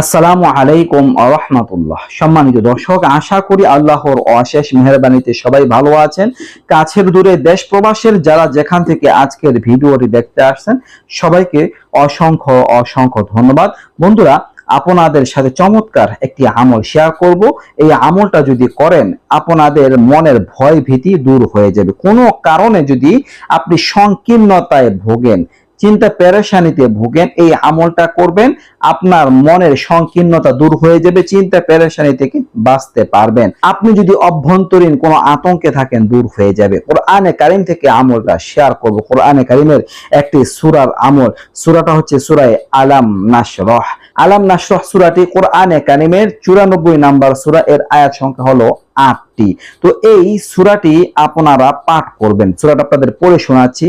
আসসালামু আলাইকুম রহমতুল্লাহ। সম্মানিত দর্শক, আশা করি আল্লাহর অশেষ মেহরবানিতে সবাই ভালো আছেন। কাছের দূরে দেশ প্রবাসের যারা যেখান থেকে আজকের ভিডিওটি দেখতে আসছেন, সবাইকে অসংখ্য অসংখ্য ধন্যবাদ। বন্ধুরা, আপনাদের সাথে চমৎকার একটি আমল শেয়ার করব। এই আমলটা যদি করেন, আপনাদের মনের ভয় ভীতি দূর হয়ে যাবে। কোনো কারণে যদি আপনি সংকীর্ণতায় ভোগেন চিন্তা পেরেশানিতে ভোগেন, এই আমলটা করবেন, আপনার মনের সংকীর্ণতা দূর হয়ে যাবে, চিন্তা পেরেশানি থেকে বাঁচতে পারবেন। আপনি যদি অভ্যন্তরীণ কোনো আতঙ্কে থাকেন, দূর হয়ে যাবে। কোরআনে কারিম থেকে আমলটা শেয়ার করব। কোরআনে কারিমের একটি সুরার আমল, সুরাটা হচ্ছে সুরায় আলাম নাসরহ। আলাম নাসরহ সুরাটি কোরআনে কারিমের চুরানব্বই নাম্বার সুরা, এর আয়াত সংখ্যা হলো আটটি। তো এই সুরাটি আপনারা পাঠ করবেন। সুরাটা আপনাদের পড়ে শোনাচ্ছি।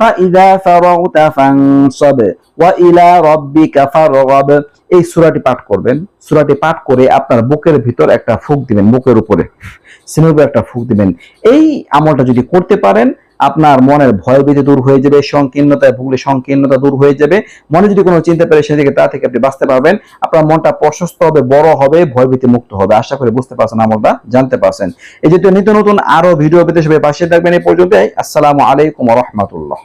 فإذا فرغت فانصب وإلى ربك فارغب এই সূরাটি পাঠ করবেন সূরাটি পাঠ করে আপনার বুকের ভিতর একটা ফুক দিবেন বুকের উপরে সিনের উপরে একটা ফুক দিবেন এই আমলটা যদি করতে পারেন আপনার মনের ভয় ভীতি দূর হয়ে যাবে সংকীর্ণতায় ভুগলে সংকীর্ণতা দূর হয়ে যাবে মনে যদি কোনো চিন্তা পেরে সেদিকে তা থেকে আপনি বাঁচতে পারবেন আপনার মনটা প্রশস্ত হবে বড় হবে ভয় ভীতি মুক্ত হবে আশা করি বুঝতে পারছেন আমলটা জানতে পারছেন এই যে নিত্য নতুন আরো ভিডিও পেতে সবাই পাশে থাকবেন এই পর্যন্তই আসসালামু আলাইকুম রহমতুল্লাহ